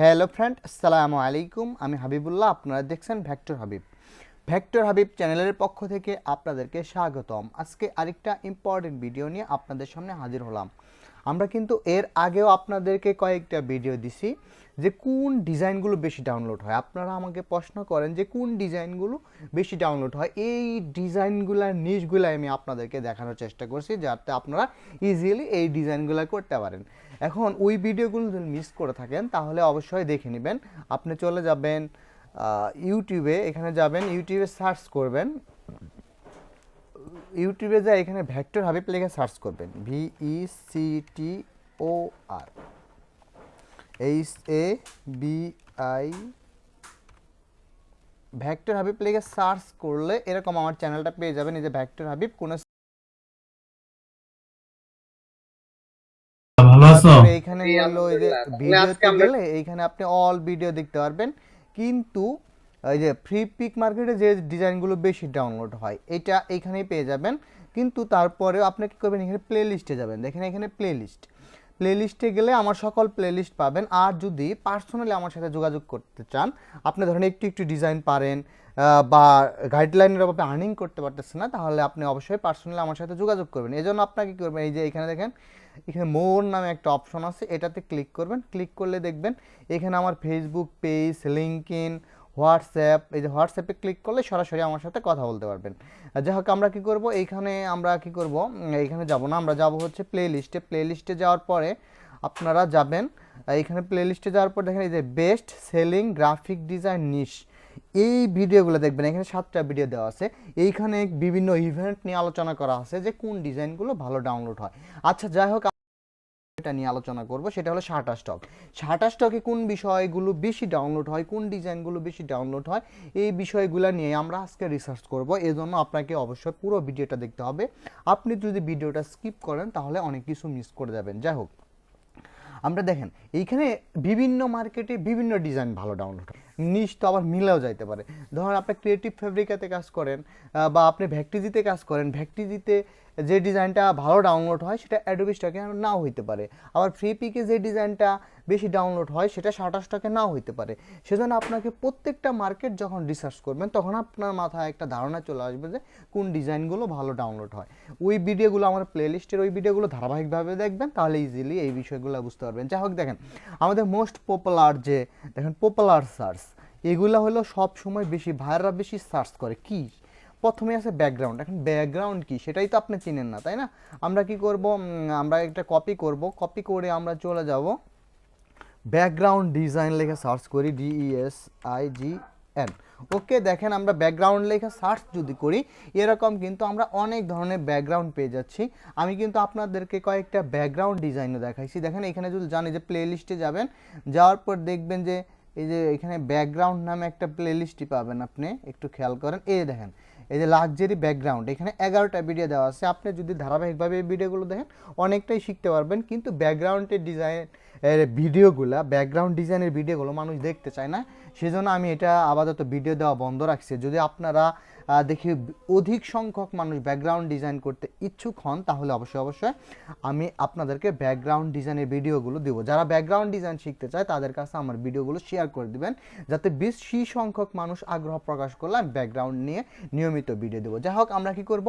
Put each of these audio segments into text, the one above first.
Hello friend আসসালামু আলাইকুম আমি হাবিবুল্লাহ, আপনারা দেখছেন ভ্যাক্টর হাবিব ভ্যাক্টর হাবিব চ্যানেলের পক্ষ থেকে আপনাদেরকে স্বাগতম। আজকে আরেকটা ইম্পর্টেন্ট ভিডিও নিয়ে আপনাদের সামনে হাজির হলাম। আমরা কিন্তু এর আগেও আপনাদেরকে কয়েকটা ভিডিও দিছি যে কোন ডিজাইনগুলো বেশি ডাউনলোড হয়। আপনারা আমাকে প্রশ্ন করেন যে কোন ডিজাইনগুলো বেশি ডাউনলোড হয়। এই ডিজাইনগুলোর নিচগুলো আমি আপনাদেরকে দেখানোর চেষ্টা করছি যাতে আপনারা ইজিলি এই ডিজাইনগুলো করতে পারেন। এখন ওই ভিডিওগুলো যদি মিস করে থাকেন, তাহলে অবশ্যই দেখে নেবেন। আপনি চলে যাবেন ইউটিউবে এখানে যাবেন ইউটিউবে সার্চ করবেন। ইউটিউবে যা এখানে ভ্যাক্টর হাবিব লিখে সার্চ করবেন। E V E C T O R H A B I vector Habib লিখে সার্চ করলে এরকম আমার চ্যানেলটা পেয়ে যাবেন। এই যে ভ্যাক্টর হাবিব কোনো এইখানে হলো এই যে। ভিডিওতে গেলে এইখানে আপনি অল ভিডিও দেখতে পারবেন। কিন্তু এই যে ফ্রি পিক মার্কেটে যে ডিজাইনগুলো বেশি ডাউনলোড হয় এটা এইখানেই পেয়ে যাবেন। কিন্তু তারপরেও আপনি কি করবেন? এখানে প্লে লিস্টে যাবেন। দেখেন এখানে প্লে লিস্ট প্লে লিস্টে গেলে আমার সকল প্লে লিস্ট পাবেন। আর যদি পার্সোনালি আমার সাথে যোগাযোগ করতে চান আপনি ধরেন একটু একটু ডিজাইন পারেন বা গাইডলাইনের অভাবে আর্নিং করতে পারতেছেন না, তাহলে আপনি অবশ্যই পার্সোনালি আমার সাথে যোগাযোগ করবেন। এই জন্য আপনাকে কী করবেন, এই যে এখানে দেখেন, এখানে মোর নামে একটা অপশন আছে, এটাতে ক্লিক করবেন। ক্লিক করলে দেখবেন, এখানে আমার ফেসবুক পেজ লিঙ্কইন হোয়াটসঅ্যাপ এই যে হোয়াটসঅ্যাপে ক্লিক করলে সরাসরি আমার সাথে কথা বলতে পারবেন। যাই হোক, আমরা কী করব এইখানে আমরা কি করব এইখানে যাব না, আমরা যাব হচ্ছে প্লে লিস্টে প্লে লিস্টে যাওয়ার পরে আপনারা যাবেন এইখানে প্লে লিস্টে যাওয়ার পর দেখেন, এই যে best selling graphic design niche এই ভিডিওগুলো দেখবেন, এখানে সাতটা ভিডিও দেওয়া আছে। এইখানে বিভিন্ন ইভেন্ট নিয়ে আলোচনা করা আছে যে কোন ডিজাইনগুলো ভালো ডাউনলোড হয়। আচ্ছা যাই হোক, এটা নিয়ে আলোচনা করব, সেটা হলো শার্টা স্টক শার্টা স্টকে কোন বিষয়গুলো বেশি ডাউনলোড হয়, কোন ডিজাইনগুলো বেশি ডাউনলোড হয়, এই বিষয়গুলো নিয়ে আমরা আজকে রিসার্চ করব। এই জন্য আপনাকে অবশ্যই পুরো ভিডিওটা দেখতে হবে। আপনি যদি ভিডিওটা স্কিপ করেন, তাহলে অনেক কিছু মিস করে যাবেন। যাই হোক, আমরা দেখেন, এইখানে বিভিন্ন মার্কেটে বিভিন্ন ডিজাইন ভালো ডাউনলোড হয়। নিশ তো আবার মিলেও যাইতে পারে। ধরুন আপনি ক্রিয়েটিভ ফেব্রিকাতে কাজ করেন বা আপনি ভ্যাকটিজিতে কাজ করেন ভ্যাকটিজিতে যে ডিজাইনটা ভালো ডাউনলোড হয়, সেটা অ্যাডোবি স্টকে নাও হইতে পারে। আবার ফ্রি পিকে যে ডিজাইনটা বেশি ডাউনলোড হয়, সেটা শাটার স্টকে নাও হইতে পারে। সেজন্য আপনাকে প্রত্যেকটা মার্কেট যখন রিসার্চ করবেন, তখন আপনার মাথায় একটা ধারণা চলে আসবে যে কোন ডিজাইনগুলো ভালো ডাউনলোড হয়। ওই ভিডিওগুলো আমার প্লেলিস্টের ওই ভিডিওগুলো ধারাবাহিকভাবে দেখবেন, তাহলে ইজিলি এই বিষয়গুলো বুঝতে পারবেন। যাই হোক, দেখেন, আমাদের মোস্ট পপুলার যে, দেখেন পপুলার সার্চ এগুলো হলো সব সময় বেশি ভাইয়াররা বেশি সার্চ করে। কি? প্রথমে আছে ব্যাকগ্রাউন্ড এখন ব্যাকগ্রাউন্ড কি? সেটাই তো আপনি চিনেন না, তাই না? আমরা কি করব? আমরা একটা কপি করব। কপি করে আমরা চলে যাব। ব্যাকগ্রাউন্ড ডিজাইন লেখা সার্চ করি DES I G N okay, দেখেন আমরা ব্যাকগ্রাউন্ড লেখা সার্চ যদি করি, এরকম কিন্তু আমরা অনেক ধরনের ব্যাকগ্রাউন্ড পেয়ে যাচ্ছি। আমি কিন্তু আপনাদেরকে কয়েকটা ব্যাকগ্রাউন্ড ডিজাইনও দেখাইছি। দেখেন, এখানে যদি জানি যে প্লে লিস্টে যাবেন, যাওয়ার পর দেখবেন যে, এই যে এখানে ব্যাকগ্রাউন্ড নামে একটা প্লে লিস্টই পাবেন আপনি। একটু খেয়াল করেন। এই দেখেন এই যে লাক্সারি ব্যাকগ্রাউন্ড এখানে এগারোটা ভিডিও দেওয়া আছে। আপনি যদি ধারাবাহিকভাবে এই ভিডিওগুলো দেখেন, অনেকটাই শিখতে পারবেন। কিন্তু ব্যাকগ্রাউন্ডের ডিজাইন এর ভিডিওগুলো ব্যাকগ্রাউন্ড ডিজাইনের ভিডিওগুলো মানুষ দেখতে চায় না। সেজন্য আমি এটা আপাতত ভিডিও দেওয়া বন্ধ রাখছি। যদি আপনারা দেখি অধিক সংখ্যক মানুষ ব্যাকগ্রাউন্ড ডিজাইন করতে ইচ্ছুক হন, তাহলে অবশ্যই অবশ্যই আমি আপনাদেরকে ব্যাকগ্রাউন্ড ডিজাইনের ভিডিওগুলো দেবো। যারা ব্যাকগ্রাউন্ড ডিজাইন শিখতে চায়, তাদের কাছে আমার ভিডিওগুলো শেয়ার করে দিবেন, যাতে বেশি সংখ্যক মানুষ আগ্রহ প্রকাশ করলে আমি ব্যাকগ্রাউন্ড নিয়ে নিয়মিত ভিডিও দেবো। যাই হোক, আমরা কি করব?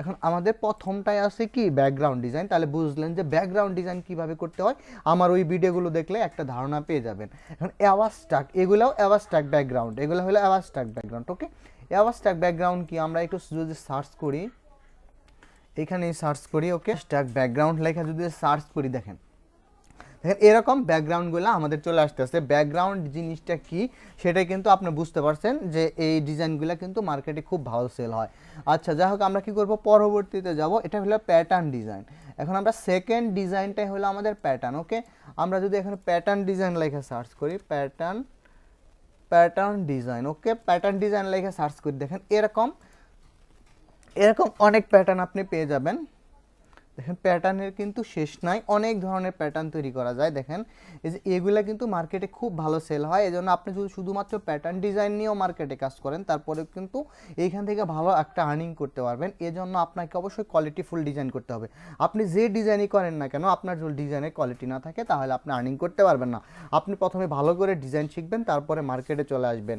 এখন আমাদের প্রথমটাই আছে কি? ব্যাকগ্রাউন্ড ডিজাইন তাহলে বুঝলেন যে ব্যাকগ্রাউন্ড ডিজাইন কীভাবে করতে হয়? আমার ওই ভিডিওগুলো দেখলে একটা ধারণা পেয়ে যাবেন। এখন অ্যাওয়াজ অ্যাওয়াস্টাক এগুলাও অ্যাওয়াস্টাক ব্যাকগ্রাউন্ড এগুলো হলো অ্যাওয়াস্টাক ব্যাকগ্রাউন্ড ওকে অ্যাওয়াস্টাক ব্যাকগ্রাউন্ড কি? আমরা একটু যদি সার্চ করি এখানে সার্চ করি ওকে স্ট্যাক ব্যাকগ্রাউন্ড লেখা যদি সার্চ করি, দেখেন। দেখেন, এরকম ব্যাকগ্রাউন্ডগুলো আমাদের চলে আসতেছে। ব্যাকগ্রাউন্ড জিনিসটা কি? সেটা কিন্তু আপনি বুঝতে পারছেন যে এই ডিজাইনগুলো কিন্তু মার্কেটে খুব ভালো সেল হয়। আচ্ছা যাই হোক, আমরা কি করব? পরবর্তীতে যাব। এটা হলো প্যাটার্ন ডিজাইন এখন আমরা সেকেন্ড ডিজাইনটাই হলো আমাদের প্যাটার্ন ওকে আমরা যদি এখানে প্যাটার্ন ডিজাইন লেখা সার্চ করি pattern pattern design okay pattern design লেখে সার্চ করে দেখেন, এরকম এরকম অনেক প্যাটার্ন আপনি পেয়ে যাবেন। দেখেন প্যাটার্নের কিন্তু শেষ নাই। অনেক ধরনের প্যাটার্ন তৈরি করা যায়, দেখেন। এই যে এগুলা কিন্তু মার্কেটে খুব ভালো সেল হয়। এই জন্য আপনি যদি শুধুমাত্র প্যাটার্ন ডিজাইন নিয়েও মার্কেটে কাজ করেন তারপরে কিন্তু এইখান থেকে ভালো একটা আর্নিং করতে পারবেন। এজন্য আপনাকে অবশ্যই কোয়ালিটিফুল ডিজাইন করতে হবে। আপনি যে ডিজাইনই করেন না কেন, আপনার যদি ডিজাইনের কোয়ালিটি না থাকে, তাহলে আপনি আর্নিং করতে পারবেন না। আপনি প্রথমে ভালো করে ডিজাইন শিখবেন, তারপরে মার্কেটে চলে আসবেন।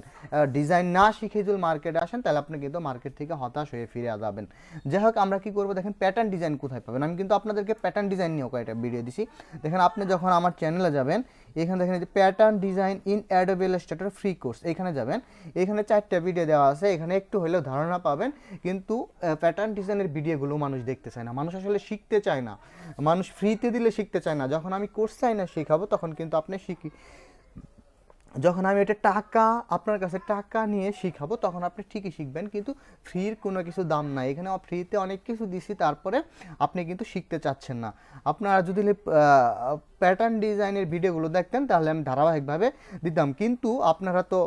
ডিজাইন না শিখে যদি মার্কেটে আসেন, তাহলে আপনি কিন্তু মার্কেট থেকে হতাশ হয়ে ফিরে যাবেন। যাই হোক, আমরা কি করব? দেখেন প্যাটার্ন ডিজাইন কোথায় পাবেন? আমি কিন্তু আপনাদেরকে প্যাটার্ন ডিজাইন নিয়েও কয়েকটা ভিডিও দিছি। দেখেন আপনি যখন আমার চ্যানেলে যাবেন, এখানে দেখেন যে pattern design in Adobe Illustrator free course এখানে যাবেন। এখানে চারটা ভিডিও দেওয়া আছে, এখানে একটু হলেও ধারণা পাবেন। কিন্তু প্যাটার্ন ডিজাইনের ভিডিওগুলো মানুষ দেখতে চায় না। মানুষ আসলে শিখতে চায় না। মানুষ ফ্রিতে দিলে শিখতে চায় না। যখন আমি কোর্স চাই না শেখাবো, তখন কিন্তু আপনি শিখি যখন আমি এটা টাকা, আপনার কাছে টাকা নিয়ে শিখাবো, তখন আপনি ঠিকই শিখবেন, কিন্তু ফ্রির কোনো কিছু দাম নাই। এখানে ফ্রিতে অনেক কিছু দিছি, তারপরে আপনি কিন্তু শিখতে চাচ্ছেন না। আপনারা যদি প্যাটার্ন ডিজাইনের ভিডিওগুলো দেখতেন, তাহলে আমি ধারাবাহিকভাবে দিতাম। কিন্তু আপনারা তো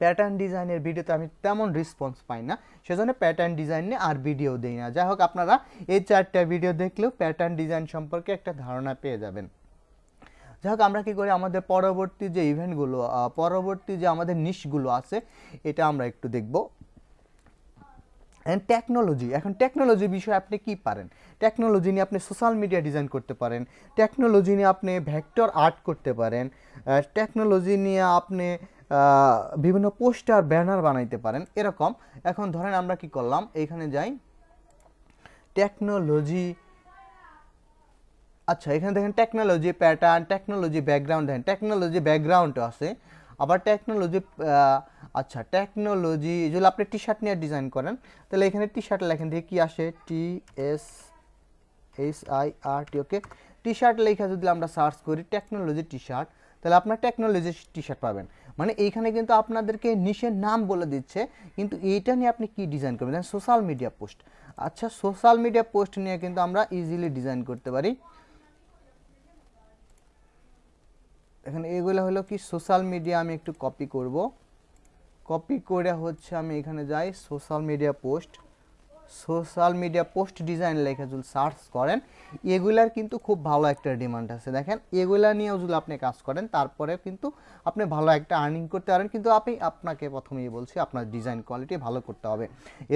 প্যাটার্ন ডিজাইনের ভিডিওতে আমি তেমন রেসপন্স পাই না, সেজন্য প্যাটার্ন ডিজাইন নিয়ে আর ভিডিও দেই না। যাই হোক, আপনারা এই চারটা ভিডিও দেখলেও প্যাটার্ন ডিজাইন সম্পর্কে একটা ধারণা পেয়ে যাবেন। যাই হোক, আমরা কি করি? আমাদের পরবর্তী যে ইভেন্টগুলো পরবর্তী যে আমাদের নিশগুলো আছে, এটা আমরা একটু দেখব। টেকনোলজি এখন টেকনোলজি বিষয়ে আপনি কি পারেন? টেকনোলজি নিয়ে আপনি সোশ্যাল মিডিয়া ডিজাইন করতে পারেন টেকনোলজি নিয়ে আপনি ভেক্টর আর্ট করতে পারেন টেকনোলজি নিয়ে আপনি বিভিন্ন পোস্টার ব্যানার বানাইতে পারেন, এরকম। এখন ধরেন আমরা কি করলাম এইখানে যাই। টেকনোলজি আচ্ছা এখানে দেখেন টেকনোলজি প্যাটার্ন টেকনোলজি ব্যাকগ্রাউন্ড দেখেন। টেকনোলজি ব্যাকগ্রাউন্ড আছে। আবার টেকনোলজি আচ্ছা টেকনোলজি যদি আপনি টি শার্ট নিয়ে ডিজাইন করেন, তাহলে এখানে টি শার্ট লেখেন দিয়ে কি আসে? T S S I R T okay T shirt লেখা যদি আমরা সার্চ করি টেকনোলজি টি শার্ট তাহলে আপনার টেকনোলজি টি শার্ট পাবেন। মানে এইখানে কিন্তু আপনাদেরকে নিশের নাম বলে দিচ্ছে, কিন্তু এইটা নিয়ে আপনি কি ডিজাইন করবেন? সোশ্যাল মিডিয়া পোস্ট আচ্ছা সোশ্যাল মিডিয়া পোস্ট নিয়ে কিন্তু আমরা ইজিলি ডিজাইন করতে পারি। এখানে এগুলো হলো কি সোশ্যাল মিডিয়া আমি একটু কপি করব। কপি করে হচ্ছে আমি এখানে যাই social media post social media post design লেখা যদি সার্চ করেন, এগুলার কিন্তু খুব ভালো একটা ডিমান্ড আছে। দেখেন, এগুলা নিয়েও যদি আপনি কাজ করেন তারপরে কিন্তু আপনি ভালো একটা আর্নিং করতে পারেন। কিন্তু আপনি আপনাকে প্রথমেই বলছি, আপনার ডিজাইন কোয়ালিটি ভালো করতে হবে।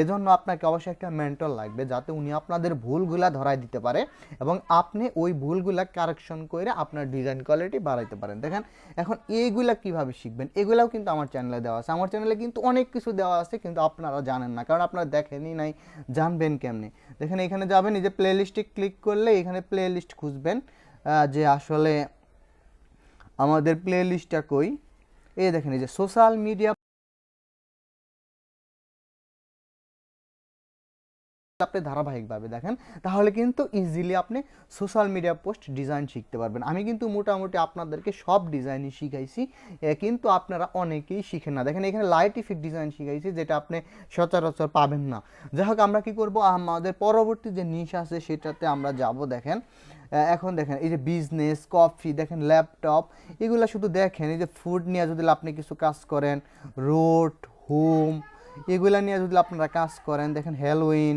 এজন্য আপনাকে অবশ্যই একটা মেন্টর লাগবে, যাতে উনি আপনাদের ভুলগুলা ধরাই দিতে পারে এবং আপনি ওই ভুলগুলা কারেকশন করে আপনার ডিজাইন কোয়ালিটি বাড়াইতে পারেন। দেখেন, এখন এইগুলা কীভাবে শিখবেন? এগুলাও কিন্তু আমার চ্যানেলে দেওয়া আছে। আমার চ্যানেলে কিন্তু অনেক কিছু দেওয়া আছে, কিন্তু আপনারা জানেন না। কারণ আপনারা দেখেনই নাই জানবেন কেমনে। দেখেন এখানে যাবেন, এই যে প্লে লিস্টে ক্লিক করলে এখানে প্লে লিস্ট খুঁজবেন যে আসলে আমাদের প্লে লিস্টটা কই। এই দেখেন, এই যে সোশ্যাল মিডিয়া আপনি ধারাবাহিকভাবে দেখেন, তাহলে কিন্তু ইজিলি আপনি সোশ্যাল মিডিয়া পোস্ট ডিজাইন শিখতে পারবেন। আমি কিন্তু মোটামুটি আপনাদেরকে সব ডিজাইনই শিখাইছি কিন্তু আপনারা অনেকেই শিখেন না। দেখেন এখানে লাইট ইফেক্ট ডিজাইন শিখাইছি, যেটা আপনি সচরাচর পাবেন না। যাই হোক আমরা কি করব? আমাদের পরবর্তী যে নিশ আছে, সেটাতে আমরা যাব, দেখেন। এখন দেখেন, এই যে বিজনেস কফি দেখেন ল্যাপটপ এগুলো শুধু দেখেন, এই যে ফুড নিয়ে যদি আপনি কিছু কাজ করেন রোড হোম এগুলা নিয়ে যদি আপনারা কাজ করেন, দেখেন হ্যালোইন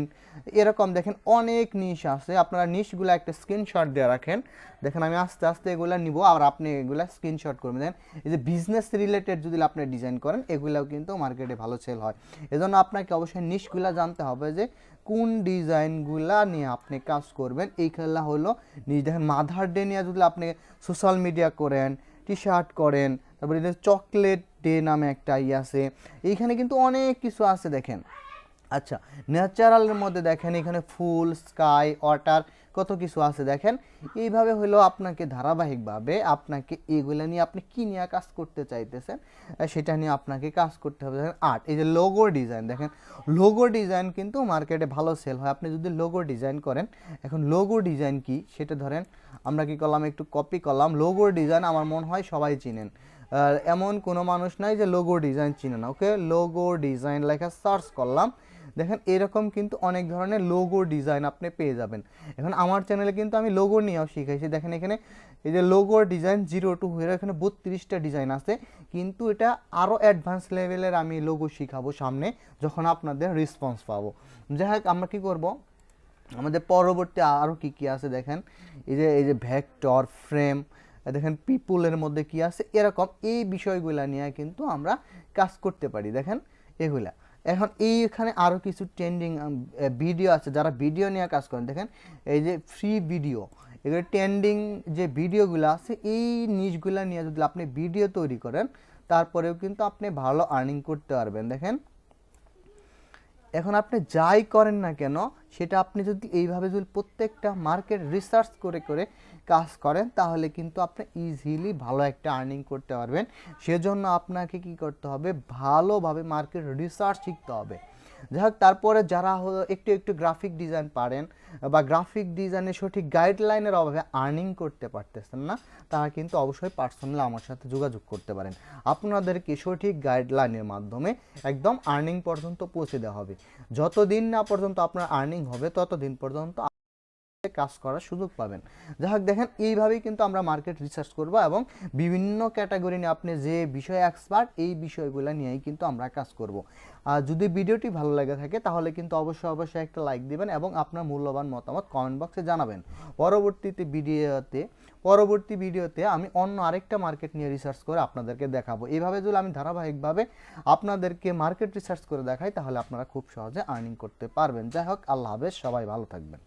এরকম দেখেন অনেক নিশ আছে। আপনারা নিশগুলো একটা স্ক্রিনশট দিয়ে রাখেন। দেখেন আমি আস্তে আস্তে এগুলা নিব, আর আপনি এগুলা স্ক্রিনশট করবেন। দেন এই যে বিজনেস রিলেটেড যদি আপনি ডিজাইন করেন, এগুলাও কিন্তু মার্কেটে ভালো সেল হয়। এজন্য আপনাকে অবশ্যই নিশগুলা জানতে হবে যে কোন ডিজাইনগুলা নিয়ে আপনি কাজ করবেন। এই খেলা হলো নিজ দেখেন মাদার ডে নিয়ে যদি আপনি সোশ্যাল মিডিয়া করেন টি শার্ট করেন তারপরে চকলেট ডে নামে একটা ই আছে। এইখানে কিন্তু অনেক কিছু আছে দেখেন। আচ্ছা ন্যাচারালের মধ্যে দেখেন, এখানে ফুল, স্কাই, ওয়াটার কত কিছু আছে দেখেন। এইভাবে হলো আপনাকে ধারাবাহিকভাবে আপনাকে এগুলো নিয়ে আপনি কী নিয়ে কাজ করতে চাইতেছেন সেটা নিয়ে আপনাকে কাজ করতে হবে। দেখেন আর্ট এই যে লোগো ডিজাইন দেখেন লোগো ডিজাইন কিন্তু মার্কেটে ভালো সেল হয়। আপনি যদি লোগো ডিজাইন করেন, এখন লোগো ডিজাইন কি? সেটা ধরেন, আমরা কি করলাম, একটু কপি করলাম। লোগো ডিজাইন আমার মনে হয় সবাই চিনেন। এমন কোনো মানুষ নাই যে লোগো ডিজাইন চিনে না ওকে লোগো ডিজাইন লেখা সার্চ করলাম, দেখেন এরকম কিন্তু অনেক ধরনের লোগো ডিজাইন আপনি পেয়ে যাবেন। এখন আমার চ্যানেলে কিন্তু আমি লোগো নিয়েও শিখাইছি। দেখেন এখানে এই যে logo design zero to hero এখানে বত্রিশটা ডিজাইন আছে। কিন্তু এটা আরও অ্যাডভান্স লেভেলের আমি লোগো শিখাবো সামনে, যখন আপনাদের রেসপন্স পাবো। যাই হোক, আমরা কী করব? আমাদের পরবর্তী আরও কি কি আছে দেখেন? এই যে এই যে ভ্যাক্টর ফ্রেম দেখেন পিপুলের মধ্যে কি আছে? এরকম এই বিষয়গুলা নিয়ে কিন্তু আমরা কাজ করতে পারি। দেখেন এগুলা। এখন এইখানে আরও কিছু ট্রেন্ডিং ভিডিও আছে। যারা ভিডিও নিয়ে কাজ করেন, দেখেন এই যে ফ্রি ভিডিও এগুলো ট্রেন্ডিং যে ভিডিওগুলো আছে, এই নিচগুলা নিয়ে যদি আপনি ভিডিও তৈরি করেন, তারপরেও কিন্তু আপনি ভালো আর্নিং করতে পারবেন। দেখেন এখন আপনি যাই করেন না কেন, সেটা আপনি যদি এইভাবে যদি প্রত্যেকটা মার্কেট রিসার্চ করে করে কাজ করেন, তাহলে কিন্তু আপনি ইজিলি ভালো একটা আর্নিং করতে পারবেন। সেজন্য আপনাকে কি করতে হবে? ভালোভাবে মার্কেট রিসার্চ শিখতে হবে। যাই হোক তারপরে যারা একটু একটু গ্রাফিক ডিজাইন পারেন বা গ্রাফিক ডিজাইনের সঠিক গাইডলাইনের অভাবে আর্নিং করতে পারতেছেন না, তারা কিন্তু অবশ্যই পার্সোনালি আমার সাথে যোগাযোগ করতে পারেন। আপনাদেরকে সঠিক গাইডলাইনের মাধ্যমে একদম আর্নিং পর্যন্ত পৌঁছে দেওয়া হবে। যতদিন না পর্যন্ত আপনার আর্নিং হবে, ততদিন পর্যন্ত কাজ করার সুযোগ পাবেন। যাই হোক দেখেন, এইভাবেই কিন্তু আমরা মার্কেট রিসার্চ করব এবং বিভিন্ন ক্যাটাগরি নিয়ে আপনি যে বিষয়ে এক্সপার্ট এই বিষয়গুলো নিয়েই কিন্তু আমরা কাজ করব। আর যদি ভিডিওটি ভালো লেগে থাকে, তাহলে কিন্তু অবশ্যই অবশ্যই একটা লাইক দিবেন এবং আপনার মূল্যবান মতামত কমেন্ট বক্সে জানাবেন। পরবর্তীতে ভিডিওতে, পরবর্তী ভিডিওতে আমি অন্য আরেকটা মার্কেট নিয়ে রিসার্চ করে আপনাদেরকে দেখাবো। এইভাবে যদি আমি ধারাবাহিকভাবে আপনাদেরকে মার্কেট রিসার্চ করে দেখাই, তাহলে আপনারা খুব সহজে আর্নিং করতে পারবেন। যাই হোক, আল্লাহ হাফেজ, সবাই ভালো থাকবেন।